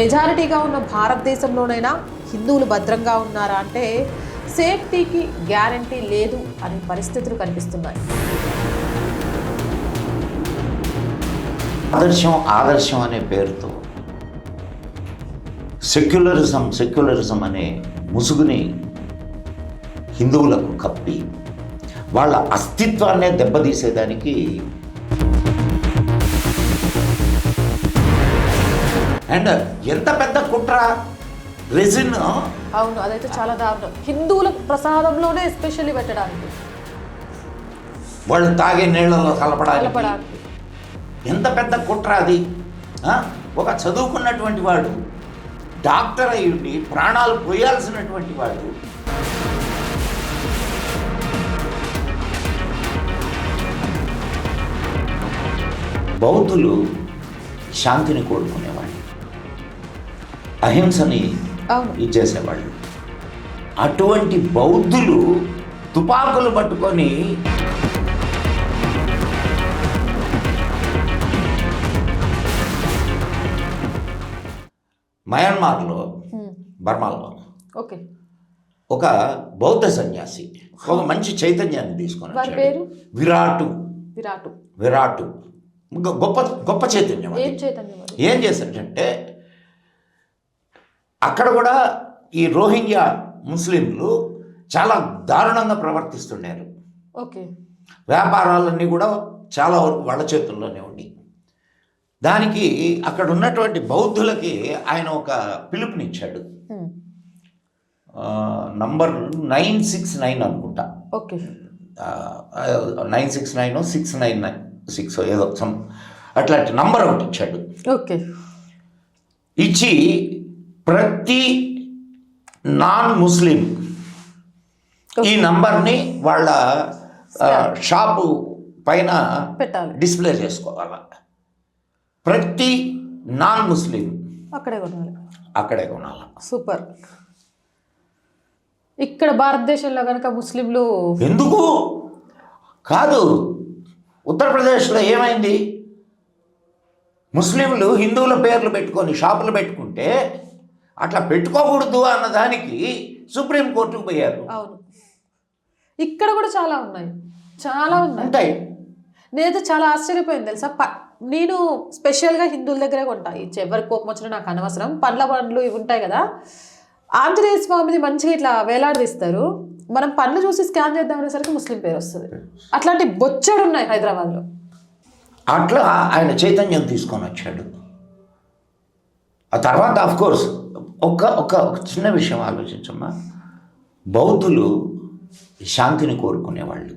మెజారిటీగా ఉన్న భారతదేశంలోనైనా హిందువులు భద్రంగా ఉన్నారా అంటే సేఫ్టీకి గ్యారంటీ లేదు అనే పరిస్థితులు కనిపిస్తున్నాయి. ఆదర్శం ఆదర్శం అనే పేరుతో సెక్యులరిజం సెక్యులరిజం అనే ముసుగుని హిందువులకు కప్పి వాళ్ళ అస్తిత్వాన్నే దెబ్బతీసేదానికి అండ్ ఎంత పెద్ద కుట్ర? రెజిన్? అవును అదైతే చాలా దారుణం. హిందువుల ప్రసాదంలోనే ఎస్పెషల్లీ పెట్టడానికి. వాళ్ళు తాగే నీళ్ళలో కలపడానికి. ఎంత పెద్ద కుట్ర అది? ఒక చదువుకున్నటువంటి వాడు డాక్టర్ అయి ఉండి ప్రాణాలు పోయాల్సినటువంటి వాడు. బౌద్ధులు శాంతిని కోరుకునేవాళ్ళు అహింసని ఇచ్చేసేవాళ్ళు అటువంటి బౌద్ధులు తుపాకులు పట్టుకొని మయన్మార్లో హ్మ్. బర్మాలో ఓకే. ఒక బౌద్ధ సన్యాసి ఒక మంచి చైతన్యాన్ని తీసుకొని వచ్చాడు. పేరు? విరాటు. విరాటు. విరాటు. గొప్ప గొప్ప చైతన్యం ఏం చేశాడంటే అక్కడ కూడా ఈ రోహింగ్యా ముస్లింలు చాలా దారుణంగా ప్రవర్తిస్తున్నారు ఓకే. వ్యాపారాలన్నీ కూడా చాలా వరకు వాళ్ళ చేతుల్లోనే ఉండి. దానికి అక్కడ ఉన్నటువంటి బౌద్ధులకి ఆయన ఒక పిలుపునిచ్చాడు. నంబర్ నైన్ సిక్స్ నైన్ అనుకుంటా. Okay. Nine six nine six nine nine six ఏదో సమ్ అట్లాంటి నంబర్ ఒకటి ఇచ్చాడు. ఓకే. ఇచ్చి ప్రతి నాన్ ముస్లిం ఈ నంబర్ని వాళ్ళ షాపు పైన పెట్టాలి. డిస్ప్లే చేసుకోవాలి. ప్రతి నాన్ ముస్లిం అక్కడే కొనాలి. అక్కడే కొనాలి. సూపర్. ఇక్కడ భారతదేశంలో కనుక ముస్లింలు ఎందుకు? కాదు. ఉత్తరప్రదేశ్లో ఏమైంది? ముస్లింలు హిందువుల పేర్లు పెట్టుకొని షాపులు పెట్టుకుంటే అట్లా పెట్టుకోకూడదు అన్న దానికి సుప్రీంకోర్టుకు పోయారు. అవును. ఇక్కడ కూడా చాలా ఉన్నాయి. చాలా ఉన్నాయి. ఉంటాయి. నేనైతే చాలా ఆశ్చర్యపోయింది తెలుసా? నేను స్పెషల్గా హిందువుల దగ్గరే కొంటా. ఈ ఎవరి కోపం వచ్చినా నాకు అనవసరం. పండ్ల పండ్లు ఇవి ఉంటాయి కదా. ఆంజనేయ స్వామిది మంచిగా ఇట్లా వేలాడదీస్తారు. మనం పండ్లు చూసి స్కాన్ చేద్దాం అనేసరికి ముస్లిం పేరు వస్తుంది. అట్లాంటి బొచ్చడు ఉన్నాయి హైదరాబాద్లో. అట్లా ఆయన చైతన్యం తీసుకొని వచ్చాడు. ఆ తర్వాత ఆఫ్ కోర్స్ ఒక ఒక చిన్న విషయం ఆలోచించమ్మా. బౌద్ధులు శాంతిని కోరుకునేవాళ్ళు.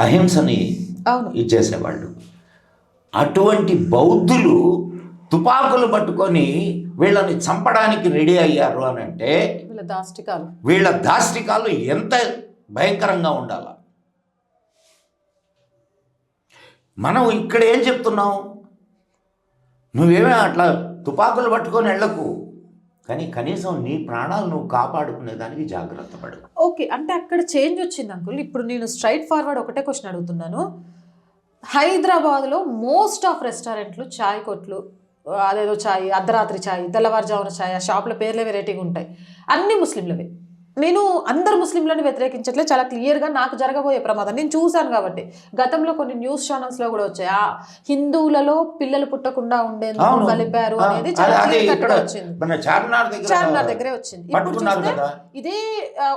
అహింసని అవును. ఇచ్చేసేవాళ్ళు అటువంటి బౌద్ధులు తుపాకులు పట్టుకొని వీళ్ళని చంపడానికి రెడీ అయ్యారు అని అంటే వీళ్ళ దాష్టికాలు. వీళ్ళ దాష్టికాలు ఎంత భయంకరంగా ఉండాల? మనం ఇక్కడ ఏం చెప్తున్నాం? నువ్వేమే అట్లా తుపాకులు పట్టుకొని వెళ్ళకు. కానీ కనీసం నీ ప్రాణాలు నువ్వు కాపాడుకునే దానికి జాగ్రత్త పడు. ఓకే అంటే అక్కడ చేంజ్ వచ్చింది అంకుల్ ఇప్పుడు నేను స్ట్రైట్ ఫార్వర్డ్ ఒకటే క్వశ్చన్ అడుగుతున్నాను. హైదరాబాద్లో మోస్ట్ ఆఫ్ రెస్టారెంట్లు చాయ్ కొట్లు అదేదో చాయ్ అర్ధరాత్రి చాయ్ తెల్లవారుజామున చాయ్ ఆ షాపుల పేర్లే వెరైటీగా ఉంటాయి. అన్ని ముస్లింలవే. నేను అందరు ముస్లింలను వ్యతిరేకించట్లే చాలా క్లియర్గా నాకు జరగబోయే ప్రమాదం. నేను చూశాను కాబట్టి. గతంలో కొన్ని న్యూస్ ఛానల్స్లో కూడా వచ్చాయి. ఆ హిందువులలో పిల్లలు పుట్టకుండా ఉండేందుకు. కలిపారు అనేది చాలా వచ్చింది. మన చార్మినార్ దగ్గర వచ్చింది. ఇప్పుడు చూస్తే ఇదే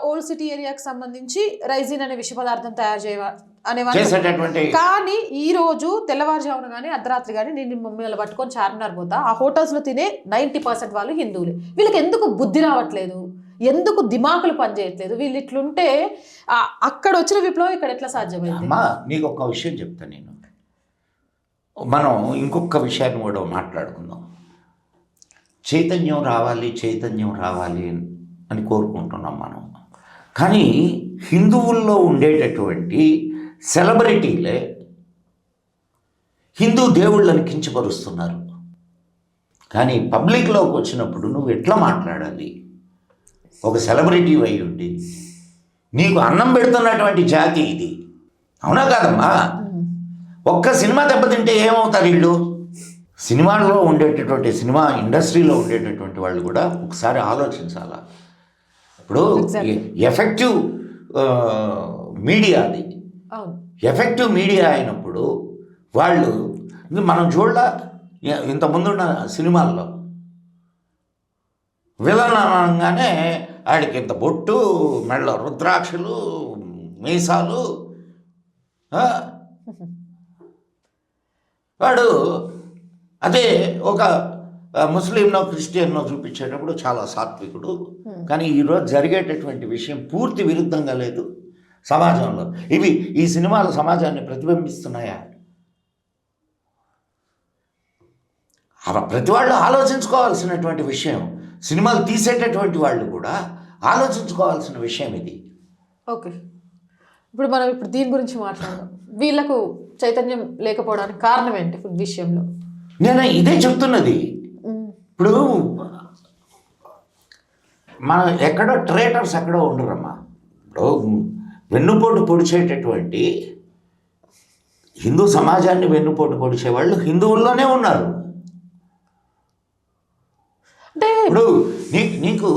ఓల్డ్ సిటీ ఏరియాకి సంబంధించి రైజిన్ అనే విష పదార్థం తయారు చేయ అనేవాళ్ళు కానీ ఈ రోజు తెల్లవారుజామున కానీ అర్ధరాత్రి కానీ నేను మమ్మల్ని పట్టుకొని చార్మినార్ పోతా. ఆ hotels లో తినే నైంటీ పర్సెంట్ వాళ్ళు హిందువులే. వీళ్ళకి ఎందుకు బుద్ధి రావట్లేదు? ఎందుకు దిమాకులు పనిచేయట్లేదు? వీళ్ళు ఇట్లుంటే అక్కడ వచ్చిన విప్లవం ఇక్కడ ఎట్లా సాధ్యమైంది? అమ్మా నీకు ఒక విషయం చెప్తాను నేను. మనం ఇంకొక విషయాన్ని కూడా మాట్లాడుకుందాం. చైతన్యం రావాలి చైతన్యం రావాలి అని కోరుకుంటున్నాం మనం. కానీ హిందువుల్లో ఉండేటటువంటి సెలబ్రిటీలే హిందూ దేవుళ్ళని కించపరుస్తున్నారు. కానీ పబ్లిక్లోకి వచ్చినప్పుడు నువ్వు ఎట్లా మాట్లాడాలి? ఒక సెలబ్రిటీ అయి ఉండి నీకు అన్నం పెడుతున్నటువంటి జాతి ఇది. అవునా కాదమ్మా? ఒక్క సినిమా దెబ్బతింటే ఏమవుతారు వీళ్ళు? సినిమాల్లో ఉండేటటువంటి సినిమా ఇండస్ట్రీలో ఉండేటటువంటి వాళ్ళు కూడా ఒకసారి ఆలోచించాలా? ఇప్పుడు. ఎఫెక్టివ్ మీడియా అది. ఎఫెక్టివ్ మీడియా అయినప్పుడు వాళ్ళు మనం చూడ ఇంత ముందున్న సినిమాల్లో విలన్ అనగానే ఆడికి ఇంత బొట్టు మెడలో రుద్రాక్షలు మీసాలు? వాడు అదే ఒక ముస్లింనో క్రిస్టియన్నో చూపించేటప్పుడు చాలా సాత్వికుడు. కానీ ఈరోజు జరిగేటటువంటి విషయం పూర్తి విరుద్ధంగా లేదు సమాజంలో. ఇవి ఈ సినిమాలు సమాజాన్ని ప్రతిబింబిస్తున్నాయా? అవ ప్రతి వాళ్ళు ఆలోచించుకోవాల్సినటువంటి విషయం సినిమాలు తీసేటటువంటి వాళ్ళు కూడా ఆలోచించుకోవాల్సిన విషయం ఇది. ఓకే. ఇప్పుడు మనం ఇప్పుడు దీని గురించి మాట్లాడదాం. వీళ్ళకు చైతన్యం లేకపోవడానికి కారణం ఏంటి ఫుడ్ విషయంలో? నేను ఇదే చెప్తున్నది. ఇప్పుడు మనం ఎక్కడో ట్రేటర్స్ ఎక్కడో ఉండరమ్మా. ఇప్పుడు వెన్నుపోటు పొడిచేటటువంటి హిందూ సమాజాన్ని వెన్నుపోటు పొడిచే వాళ్ళు హిందువుల్లోనే ఉన్నారు అంటే ఇప్పుడు నీ నీకు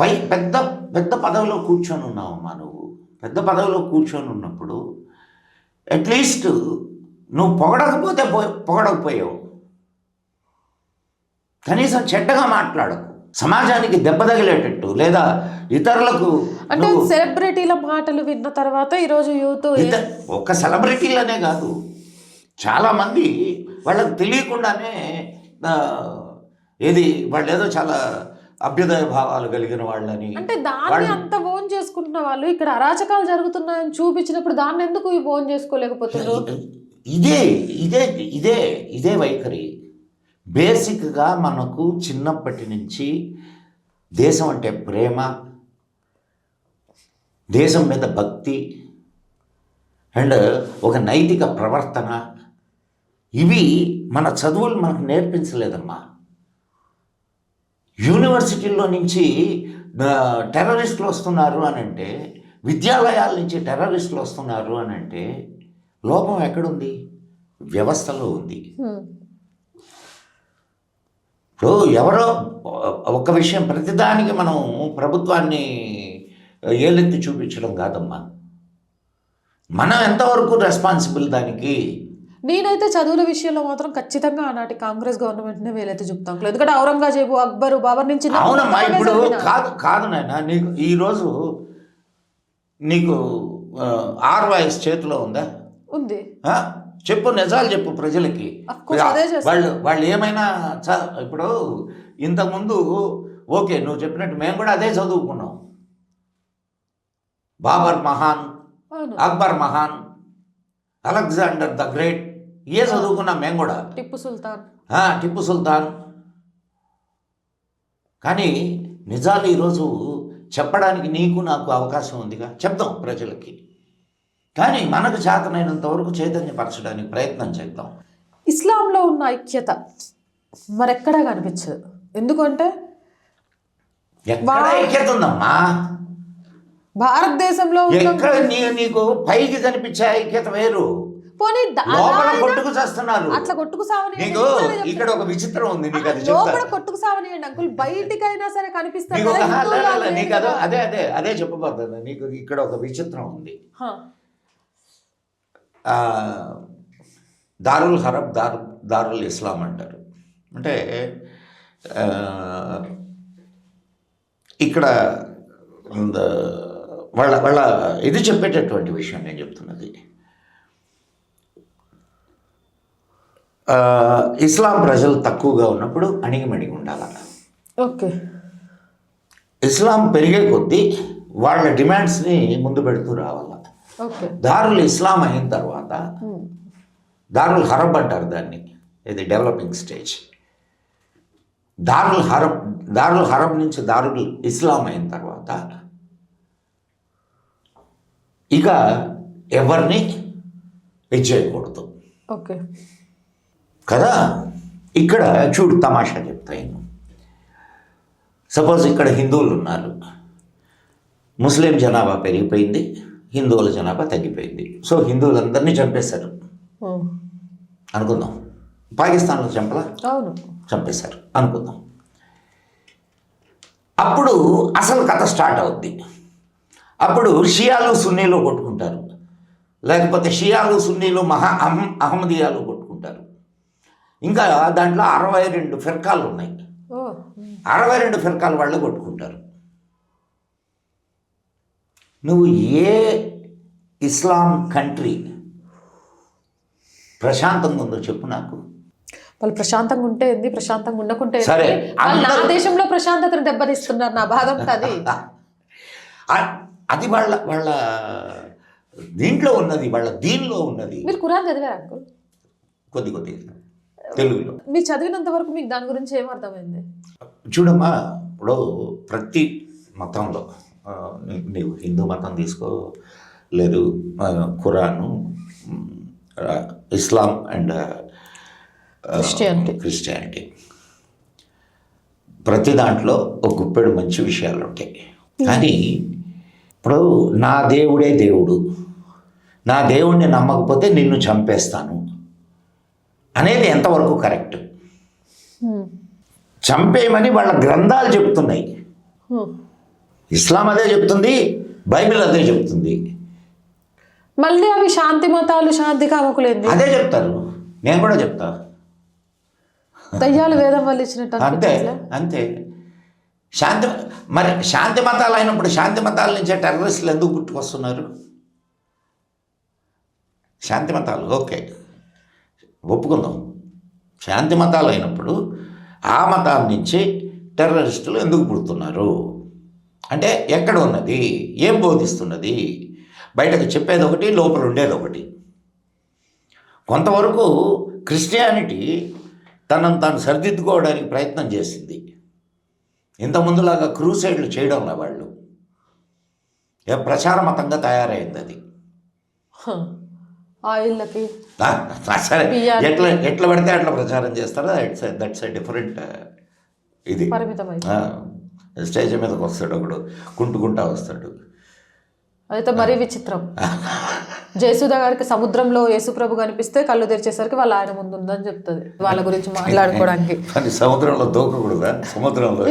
పై పెద్ద పెద్ద పదవిలో కూర్చొని ఉన్నావమ్మా నువ్వు. పెద్ద పదవిలో కూర్చొని ఉన్నప్పుడు అట్లీస్ట్ నువ్వు పొగడకపోతే పో- పొగడకపోయావు. కనీసం చెడ్డగా మాట్లాడకు. సమాజానికి దెబ్బ తగిలేటట్టు లేదా ఇతరులకు అంటే సెలబ్రిటీల మాటలు విన్న తర్వాత ఈరోజు యూత్ ఒక్క సెలబ్రిటీలనే కాదు. చాలామంది వాళ్ళకి తెలియకుండానే ఏది వాళ్ళు ఏదో చాలా అభ్యుదయ భావాలు కలిగిన వాళ్ళని అంటే దాన్ని అంత ఓన్ చేసుకుంటున్న వాళ్ళు ఇక్కడ అరాచకాలు జరుగుతున్నాయని చూపించినప్పుడు దాన్ని ఎందుకు ఓన్ చేసుకోలేకపోతున్నారు? ఇదే ఇదే ఇదే ఇదే వైఖరి. బేసిక్గా మనకు చిన్నప్పటి నుంచి దేశం అంటే ప్రేమ దేశం మీద భక్తి అండ్ ఒక నైతిక ప్రవర్తన ఇవి మన చదువులు మనకు నేర్పించలేదమ్మా. యూనివర్సిటీల్లో నుంచి టెర్రరిస్టులు వస్తున్నారు అని అంటే విద్యాలయాల నుంచి టెర్రరిస్టులు వస్తున్నారు అని అంటే లోపం ఎక్కడుంది? వ్యవస్థలో ఉంది. ఇప్పుడు ఎవరో ఒక విషయం ప్రతిదానికి మనం ప్రభుత్వాన్ని ఏలెత్తి చూపించడం కాదమ్మా. మనం ఎంతవరకు రెస్పాన్సిబుల్ దానికి? నేనైతే చదువుల విషయంలో మాత్రం ఖచ్చితంగా ఆనాటి కాంగ్రెస్ గవర్నమెంట్నే వేలైతే చెప్తాం ఎందుకంటే ఔరంగజేబు అక్బరు బాబర్ నుంచి అవునమ్మా ఇప్పుడు. కాదు కాదు నాయన నీకు ఈరోజు నీకు ఆర్ వాయిస్ చేతిలో ఉందా ఉంది? చెప్పు నిజాలు చెప్పు ప్రజలకి. వాళ్ళు వాళ్ళు ఏమైనా చ- ఇప్పుడు ఇంతకుముందు ఓకే నువ్వు చెప్పినట్టు మేము కూడా అదే చదువుకున్నాం బాబర్ మహాన్ అక్బర్ మహాన్ అలెగ్జాండర్ ద గ్రేట్ ఏ చదువుకున్నాం మేము కూడా. టిప్పు సుల్తాన్. ఆ, టిప్పు సుల్తాన్. కానీ నిజాలు ఈరోజు చెప్పడానికి నీకు నాకు అవకాశం ఉందిగా? చెప్దాం ప్రజలకి. కానీ మనకు చేతనైనంత వరకు చైతన్యపరచడానికి ప్రయత్నం చేద్దాం. ఇస్లాంలో ఉన్న ఐక్యత మరెక్కడా కనిపించదు. ఎందుకంటే ఐక్యత ఉందమ్మా? భారతదేశంలో నీకు పైకి కనిపించే ఐక్యత వేరు. పోనీ ద- లోపల అలా అయినా కొట్టుకు చేస్తున్నారు. అట్లా కొట్టుకు సావని నీకు ఇక్కడ ఒక విచిత్రం ఉంది నీకు అది లోపల కొట్టుకు సావనియండి అంకుల్. బయటికైనా సరే కనిపిస్తారు నీకు అదే అదే. అదే అదే చెప్పబోతుంది నీకు ఇక్కడ ఒక విచిత్రం ఉంది. దారుల్ హరబ్ దారు దారుల్ ఇస్లాం అంటారు. అంటే ఇక్కడ వాళ్ళ వాళ్ళ ఇది చెప్పేటటువంటి విషయం నేను చెప్తున్నది ఆ, ఇస్లాం ప్రజలు తక్కువగా ఉన్నప్పుడు అణిగిమణిగి ఉండాలి. ఓకే. ఇస్లాం పెరిగే కొద్దీ వాళ్ళ డిమాండ్స్ని ముందు పెడుతూ రావాలి. దారుల్ ఇస్లాం అయిన తర్వాత. దారుల్ హరబ్ అంటారు దాన్ని. ఇది డెవలపింగ్ స్టేజ్. దారుల్ హరబ్ దారుల్ హరబ్ నుంచి దారుల్ ఇస్లాం అయిన తర్వాత ఇక ఎవరిని ఇచ్చేయకూడదు ఓకే. కదా? ఇక్కడ చూడు తమాషా చెప్తాను సపోజ్ ఇక్కడ హిందువులు ఉన్నారు. ముస్లిం జనాభా పెరిగిపోయింది హిందువుల జనాభా తగ్గిపోయింది. సో హిందువులందరినీ చంపేశారు. అనుకుందాం. పాకిస్తాన్లో చంపలా? అవును. చంపేశారు. అనుకుందాం. అప్పుడు అసలు కథ స్టార్ట్ అవుద్ది. అప్పుడు షియాలు సున్నీలు కొట్టుకుంటారు. లేకపోతే షియాలు సున్నీలు మహా అహం అహ్మదియాలు ఇంకా దాంట్లో అరవై రెండు ఫిర్కాలు ఉన్నాయి. ఓ. అరవై రెండు ఫిర్కాల వాళ్ళు కొట్టుకుంటారు. నువ్వు ఏ ఇస్లాం కంట్రీ ప్రశాంతంగా ఉందో చెప్పు నాకు. వాళ్ళు ప్రశాంతంగా ఉంటే ఏంది? ప్రశాంతంగా ఉండకుంటే? సరే, నా దేశంలో ప్రశాంతతను దెబ్బతీస్తున్నారు నా బాధ అంతా అది వాళ్ళ వాళ్ళ దీంట్లో ఉన్నది వాళ్ళ దీనిలో ఉన్నది. మీరు కురాన్ చదివారు కొద్ది కొద్దిగా. తెలుగులో. మీరు చదివినంత వరకు మీకు దాని గురించి ఏం అర్థమైంది? చూడమ్మా ఇప్పుడు ప్రతి మతంలో నీవు హిందూ మతం తీసుకో లేదు ఖురాను ఇస్లాం అండ్ Christianity. క్రిస్టియానిటీ. ప్రతి దాంట్లో ఒక గుప్పెడు మంచి విషయాలు ఉంటాయి. కానీ ఇప్పుడు నా దేవుడే దేవుడు. నా దేవుణ్ణి నమ్మకపోతే నిన్ను చంపేస్తాను. అనేది ఎంతవరకు కరెక్ట్. చంపేయమని వాళ్ళ గ్రంథాలు చెప్తున్నాయి. ఇస్లాం అదే చెప్తుంది బైబిల్ అదే చెప్తుంది. మళ్ళీ అవి శాంతి మతాలు శాంతి కామకులేంది అదే చెప్తారు. నేను కూడా చెప్తా. దయ్యాలు వేదం వల్ల ఇచ్చినట్టు అంతే? అంతే. శాంతి మరి శాంతి మతాలు అయినప్పుడు శాంతి మతాల నుంచే టెర్రరిస్టులు ఎందుకు పుట్టుకొస్తున్నారు? శాంతి మతాలు ఓకే. ఒప్పుకుందాం శాంతి మతాలు అయినప్పుడు ఆ మతాల నుంచి టెర్రరిస్టులు ఎందుకు పుడుతున్నారు? అంటే ఎక్కడ ఉన్నది? ఏం బోధిస్తున్నది? బయటకు చెప్పేది ఒకటి లోపల ఉండేది ఒకటి. కొంతవరకు క్రిస్టియానిటీ తనను తాను సరిదిద్దుకోవడానికి ప్రయత్నం చేసింది. ఇంతకుముందులాగా క్రూసైడ్లు చేయడం వాళ్ళు ఏ ప్రచార మతంగా తయారైంది అది. ఆయిల్లకి సరే. ఎట్లా ఎట్లా పడితే అట్లా ప్రచారం చేస్తారో? దట్స్ దట్స్ ఎ డిఫరెంట్ ఇది. స్టేజ్ మీదకి వస్తాడు ఒకడు కుంటుకుంటా వస్తాడు. అయితే మరీ విచిత్రం. జయసుధ గారికి సముద్రంలో యేసుప్రభు కనిపిస్తే కళ్ళు తెరిచేసరికి వాళ్ళ ఆయన ముందు ఉందని చెప్తుంది వాళ్ళ గురించి మాట్లాడుకోవడానికి. కానీ సముద్రంలో దూకకూడదా? సముద్రంలో.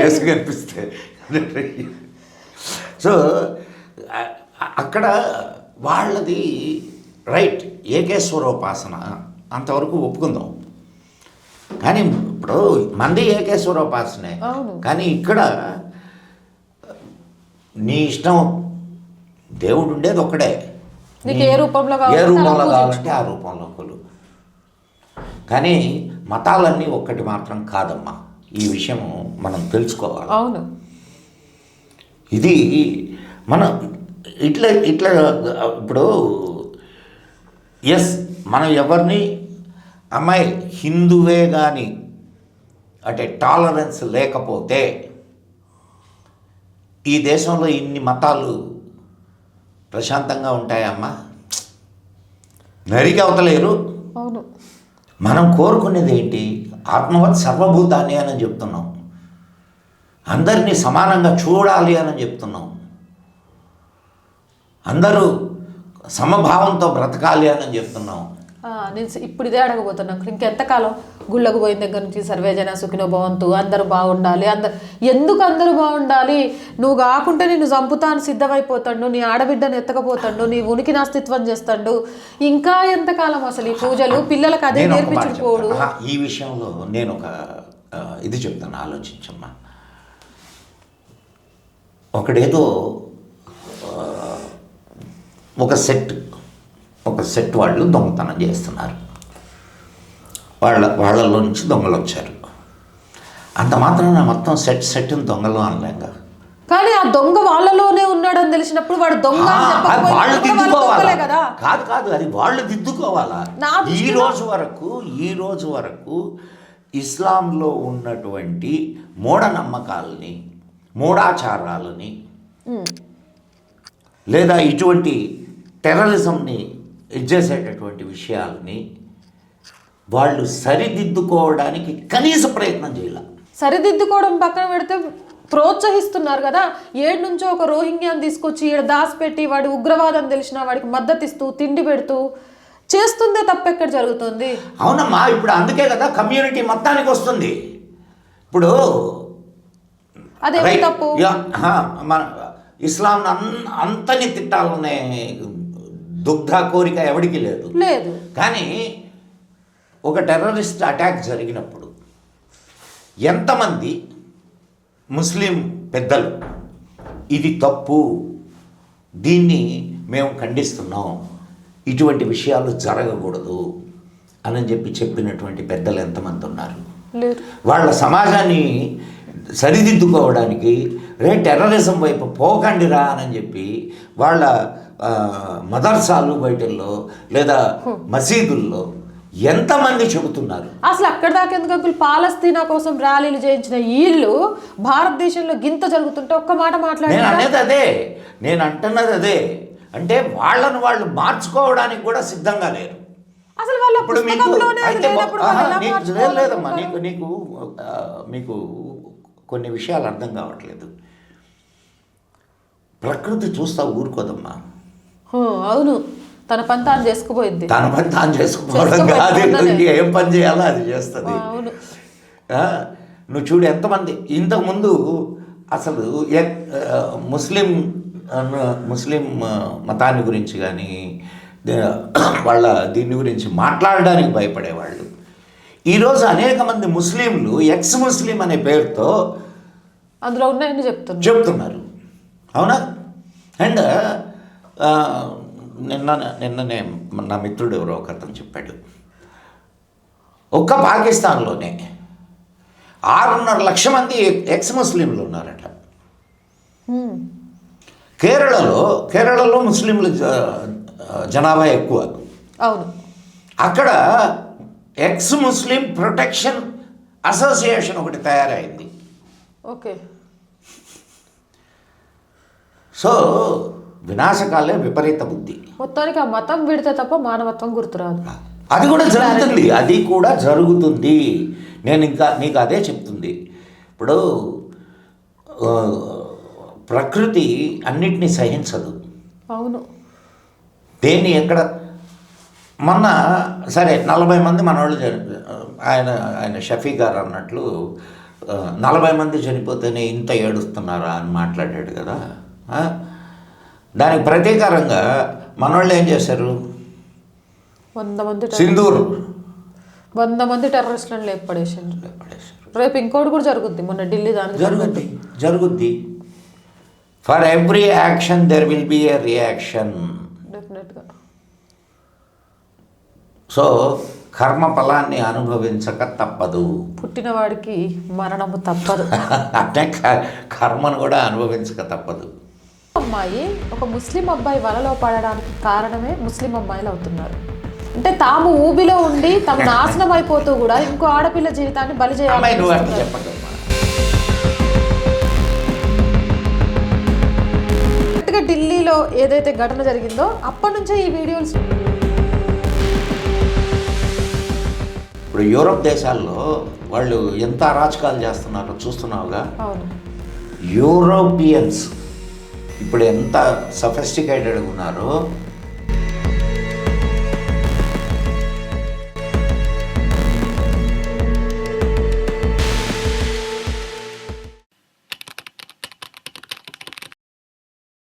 యేసు కనిపిస్తే. సో అక్కడ వాళ్ళది రైట్ ఏకేశ్వరోపాసన. అంతవరకు ఒప్పుకుందాం. కానీ ఇప్పుడు మంది ఏకేశ్వరోపాసనే. కానీ ఇక్కడ నీ ఇష్టం దేవుడు ఉండేది ఒక్కడే ఏ రూపంలో ఏ రూపంలో. కావాలంటే ఆ రూపంలో కొలు. కానీ మతాలన్నీ ఒక్కటి మాత్రం కాదమ్మా. ఈ విషయం మనం తెలుసుకోవాలి. అవును. ఇది మన ఇట్లా ఇట్లా ఇప్పుడు ఎస్ మనం ఎవరిని? అమ్మాయి హిందువే కానీ అంటే టాలరెన్స్ లేకపోతే ఈ దేశంలో ఇన్ని మతాలు ప్రశాంతంగా ఉంటాయమ్మా? నరికి అవతలేరు మనం కోరుకునేది ఏంటి ఆత్మవత్ సర్వభూతాన్ని అని చెప్తున్నాం. అందరినీ సమానంగా చూడాలి అని చెప్తున్నాం. అందరూ సమభావంతో బ్రతకాలి అని చెప్తున్నాం నేను ఇప్పుడు ఇదే అడగబోతున్నాను ఇంకెంతకాలం గుళ్ళకు పోయిన దగ్గర నుంచి సర్వేజన సుఖినో భవంతు అందరూ బాగుండాలి అందరు ఎందుకు అందరూ బాగుండాలి? నువ్వు కాకుంటే నేను చంపుతాను సిద్ధమైపోతాడు నీ ఆడబిడ్డను ఎత్తకపోతాడు నీ ఉనికి నాస్తిత్వం చేస్తాడు. ఇంకా ఎంతకాలం అసలు ఈ పూజలు? పిల్లలకు అదే నేర్పించుకోడు ఈ విషయంలో నేను ఒక ఇది చెప్తాను ఆలోచించమ్మా. ఒకడేదో ఒక సెట్ ఒక సెట్ వాళ్ళు దొంగతనం చేస్తున్నారు. వాళ్ళ వాళ్ళలో నుంచి దొంగలు వచ్చారు. అంత మాత్రాన మొత్తం సెట్ సెట్ దొంగలు అనలేంగా కానీ ఆ దొంగ వాళ్ళలోనే ఉన్నాడని తెలిసినప్పుడు వాడు దొంగ వాళ్ళు దిద్దుకోవాలా? కదా. కాదు కాదు అది వాళ్ళు దిద్దుకోవాలా? ఈ రోజు వరకు ఈ రోజు వరకు ఇస్లాంలో ఉన్నటువంటి మూఢనమ్మకాలని మూఢాచారాలని. లేదా ఇటువంటి టెర్రరిజంని ఇచ్చేసేటటువంటి విషయాల్ని వాళ్ళు సరిదిద్దుకోవడానికి కనీస ప్రయత్నం చేయాల. సరిదిద్దుకోవడం పక్కన పెడితే ప్రోత్సహిస్తున్నారు కదా. ఏడు నుంచో ఒక రోహింగ్యాని తీసుకొచ్చి ఈడ దాచిపెట్టి వాడి ఉగ్రవాదం తెలిసిన వాడికి మద్దతు ఇస్తూ తిండి పెడుతూ చేస్తుందే తప్ప ఎక్కడ జరుగుతుంది? అవునమ్మా ఇప్పుడు అందుకే కదా కమ్యూనిటీ మొత్తానికి వస్తుంది. ఇప్పుడు అదే. తప్పు. మన ఇస్లాం అంతని తిట్టాలనే దుగ్ధ కోరిక ఎవడికి లేదు. లేదు. కానీ ఒక టెర్రరిస్ట్ అటాక్ జరిగినప్పుడు ఎంతమంది ముస్లిం పెద్దలు ఇది తప్పు దీన్ని మేము ఖండిస్తున్నాం ఇటువంటి విషయాలు జరగకూడదు అని చెప్పి చెప్పినటువంటి పెద్దలు ఎంతమంది ఉన్నారు? వాళ్ళ సమాజాన్ని సరిదిద్దుకోవడానికి రే టెర్రరిజం వైపు పోకండిరా అని చెప్పి వాళ్ళ మదర్సాలు బయటల్లో లేదా మసీదుల్లో ఎంతమంది చెబుతున్నారు? అసలు అక్కడ దాకా ఎందుకు పాలస్తీనా కోసం ర్యాలీలు చేయించిన వీళ్ళు భారతదేశంలో గింత జరుగుతుంటే ఒక్క మాట నేను మాట్లాడారు అనేది అదే. నేను అంటున్నది అదే. అంటే వాళ్ళను వాళ్ళు మార్చుకోవడానికి కూడా సిద్ధంగా లేరు. అసలు వాళ్ళ ఇప్పుడు మీకు లేదమ్మా? నీకు నీకు మీకు కొన్ని విషయాలు అర్థం కావట్లేదు. ప్రకృతి చూస్తా ఊరుకోదమ్మా. అవును. తన పని తాను చేసుకుపోయింది తన పని తాను చేసుకోవడం కాదు. ఏం పని చేయాలో అది చేస్తుంది. నువ్వు చూడు ఎంతమంది. ఇంతకుముందు అసలు ముస్లిం ముస్లిం మతాన్ని గురించి కానీ వాళ్ళ దీని గురించి మాట్లాడడానికి భయపడేవాళ్ళు. ఈరోజు అనేక మంది ముస్లింలు ఎక్స్ ముస్లిం అనే పేరుతో అందులో ఉన్నాయని చెప్తున్నా చెప్తున్నారు. అవునా? అండ్ నిన్న నిన్ననే నా మిత్రుడు ఎవరో ఒక అతను చెప్పాడు. ఒక్క పాకిస్తాన్లోనే ఆరున్నర లక్ష మంది ఎక్స్ ముస్లింలు ఉన్నారట. కేరళలో కేరళలో ముస్లింల జనాభా ఎక్కువ. అవును. అక్కడ ఎక్స్ ముస్లిం ప్రొటెక్షన్ అసోసియేషన్ ఒకటి తయారైంది. ఓకే. సో వినాశకాలే విపరీత బుద్ధి. మొత్తానికి ఆ మతం విడితే తప్ప మానవత్వం గుర్తురాదు. అది కూడా జరుగుతుంది అది కూడా జరుగుతుంది. నేను ఇంకా నీకు అదే చెప్తుంది. ఇప్పుడు ప్రకృతి అన్నిటినీ సహించదు. అవును. దేన్ని ఎక్కడ మొన్న సరే నలభై మంది మనవాళ్ళు ఆయన ఆయన షఫీ గారు అన్నట్లు నలభై మంది చనిపోతేనే ఇంత ఏడుస్తున్నారా అని మాట్లాడాడు కదా? దానికి ప్రతీకారంగా మనవాళ్ళు ఏం చేశారు? వంద మంది సింధూర్. వంద మంది టెర్రరిస్టులను లేపడేసిండ్రు రేపు ఇంకోటి కూడా జరుగుద్ది మొన్న ఢిల్లీ దానికి జరుగుద్ది జరుగుద్ది. For every action there will be a reaction డెఫినెట్గా సో కర్మ ఫలాన్ని అనుభవించక తప్పదు పుట్టిన వాడికి మరణము తప్పదు. అంటే కర్మను కూడా అనుభవించక తప్పదు అమ్మాయి ఒక ముస్లిం అబ్బాయి వలలో పడడానికి కారణమే ముస్లిం అమ్మాయిలు అవుతున్నారు. అంటే తాము ఊబిలో ఉండి తాము నాశనం అయిపోతూ కూడా ఇంకో ఆడపిల్ల జీవితాన్ని బలి చేయాలి ఢిల్లీలో ఏదైతే ఘటన జరిగిందో అప్పటి నుంచే ఈ వీడియోస్ ఇప్పుడు యూరోప్ దేశాల్లో వాళ్ళు ఎంత అరాచకాలు చేస్తున్నారో చూస్తున్నావుగా? యూరోపియన్స్ ఇప్పుడు ఎంత సఫిస్టికేటెడ్ ఉన్నారో